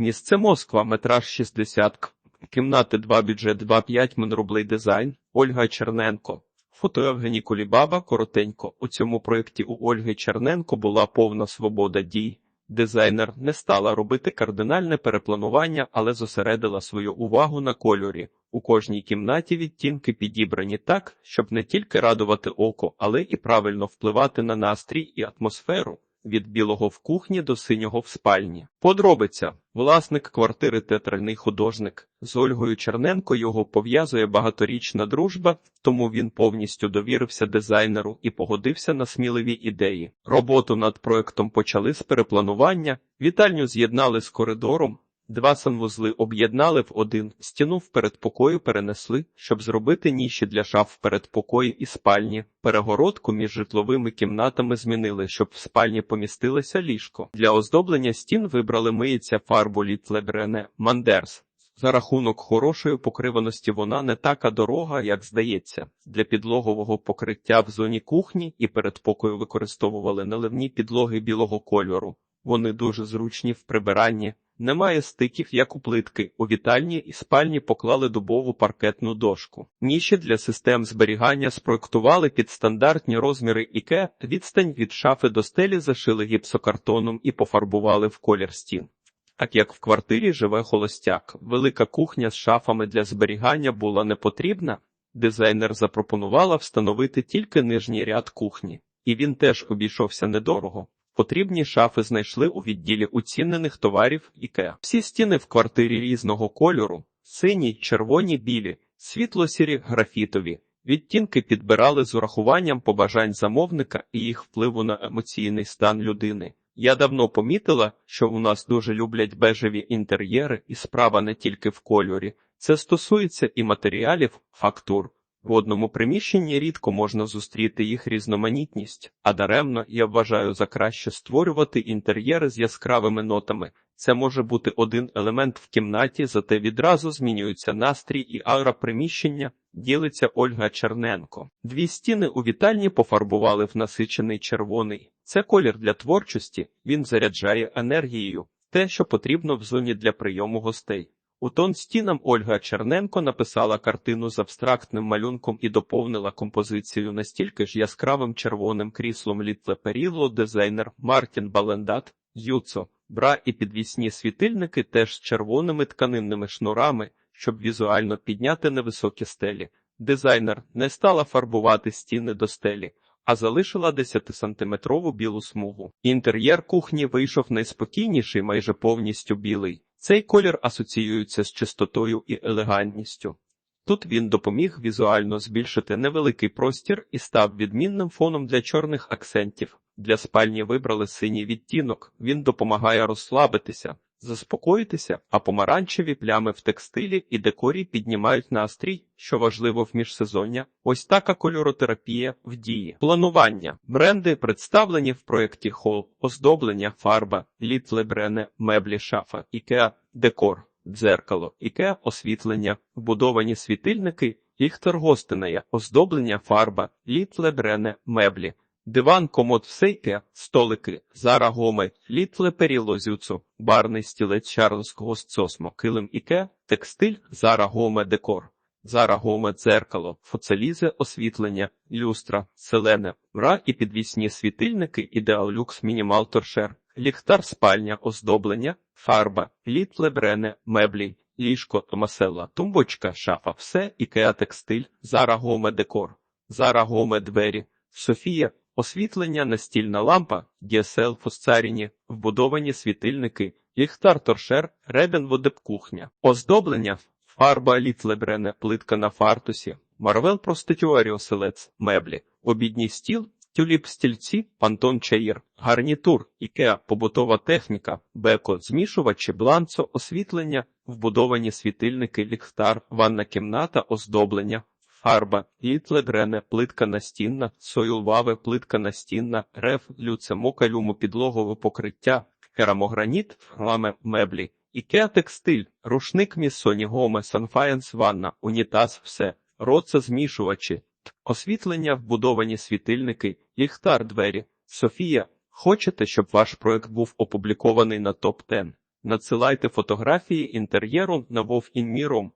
Місце Москва, метраж 60, к- кімнати 2, бюджет 2,5, монрублей дизайн, Ольга Черненко. Фото Євгеній Кулібаба, коротенько. У цьому проєкті у Ольги Черненко була повна свобода дій. Дизайнер не стала робити кардинальне перепланування, але зосередила свою увагу на кольорі. У кожній кімнаті відтінки підібрані так, щоб не тільки радувати око, але і правильно впливати на настрій і атмосферу. Від білого в кухні до синього в спальні. Подробиця. Власник квартири театральний художник. З Ольгою Черненко його пов'язує багаторічна дружба, тому він повністю довірився дизайнеру і погодився на сміливі ідеї. Роботу над проектом почали з перепланування, вітальню з'єднали з коридором, Два санвузли об'єднали в один, стіну в передпокою перенесли, щоб зробити ніші для шаф в передпокої і спальні. Перегородку між житловими кімнатами змінили, щоб в спальні помістилося ліжко. Для оздоблення стін вибрали миється фарбу Літлебрене Мандерс. За рахунок хорошої покриваності вона не така дорога, як здається. Для підлогового покриття в зоні кухні і передпокою використовували наливні підлоги білого кольору. Вони дуже зручні в прибиранні. Немає стиків, як у плитки. У вітальні і спальні поклали дубову паркетну дошку. Ніші для систем зберігання спроектували під стандартні розміри іке, відстань від шафи до стелі зашили гіпсокартоном і пофарбували в колір стін. Так як в квартирі живе холостяк, велика кухня з шафами для зберігання була не потрібна, дизайнер запропонувала встановити тільки нижній ряд кухні, і він теж обійшовся недорого. Потрібні шафи знайшли у відділі уцінених товарів IKEA. Всі стіни в квартирі різного кольору: сині, червоні, білі, світло-сірі, графітові. Відтінки підбирали з урахуванням побажань замовника і їх впливу на емоційний стан людини. Я давно помітила, що у нас дуже люблять бежеві інтер'єри, і справа не тільки в кольорі. Це стосується і матеріалів, фактур. В одному приміщенні рідко можна зустріти їх різноманітність, а даремно я вважаю за краще створювати інтер'єри з яскравими нотами. Це може бути один елемент в кімнаті, зате відразу змінюється настрій і аура приміщення, ділиться Ольга Черненко. Дві стіни у вітальні пофарбували в насичений червоний. Це колір для творчості, він заряджає енергією, те, що потрібно в зоні для прийому гостей. У тон стінам Ольга Черненко написала картину з абстрактним малюнком і доповнила композицію настільки ж яскравим червоним кріслом літле періло дизайнер Мартін Балендат, Юцо, бра і підвісні світильники теж з червоними тканинними шнурами, щоб візуально підняти невисокі стелі. Дизайнер не стала фарбувати стіни до стелі, а залишила 10-сантиметрову білу смугу. Інтер'єр кухні вийшов найспокійніший, майже повністю білий. Цей колір асоціюється з чистотою і елегантністю. Тут він допоміг візуально збільшити невеликий простір і став відмінним фоном для чорних акцентів. Для спальні вибрали синій відтінок, він допомагає розслабитися, заспокоїтися, а помаранчеві плями в текстилі і декорі піднімають настрій, що важливо в міжсезоння. Ось така кольоротерапія в дії. Планування. Бренди представлені в проєкті Хол, оздоблення, фарба, літлебрене, меблі, шафа, ікеа, декор, дзеркало, ікеа, освітлення, вбудовані світильники, Ліхтер Гостинея, оздоблення, фарба, літлебрене, меблі. Диван, комод всейке, столики, Зара Гоме, літле періло зюцу, барний стілець Чарльз Гостсосмо, килим іке, текстиль, Зара Гоме декор, Зара Гоме дзеркало, фоцелізе освітлення, люстра, селене, мра і підвісні світильники, ідеал люкс мінімал торшер, ліхтар спальня, оздоблення, фарба, літле брене, меблі, ліжко, масела, тумбочка, шафа, все, ікеа текстиль, Зара Гоме декор, Зара Гоме двері, Софія, Освітлення, настільна лампа, DSL фосцаріні, вбудовані світильники, ліхтар торшер, ребен водепкухня, оздоблення, фарба літлебрене, плитка на фартусі, марвел проститюаріо селець, меблі, обідній стіл, тюліп стільці, пантон чаїр, гарнітур, ікеа, побутова техніка, беко, змішувачі, бланцо, освітлення, вбудовані світильники, ліхтар, ванна кімната, оздоблення, фарба, літледрене, плитка настінна, союлваве, плитка настінна, реф, люцемока, люму підлогове покриття, керамограніт, гламе, меблі, ікеа текстиль, рушник міссоні гоме, санфаєнс ванна, унітаз, все, роца змішувачі, освітлення, вбудовані світильники, ліхтар двері. Софія, хочете, щоб ваш проект був опублікований на топ 10 Надсилайте фотографії інтер'єру на вовінміром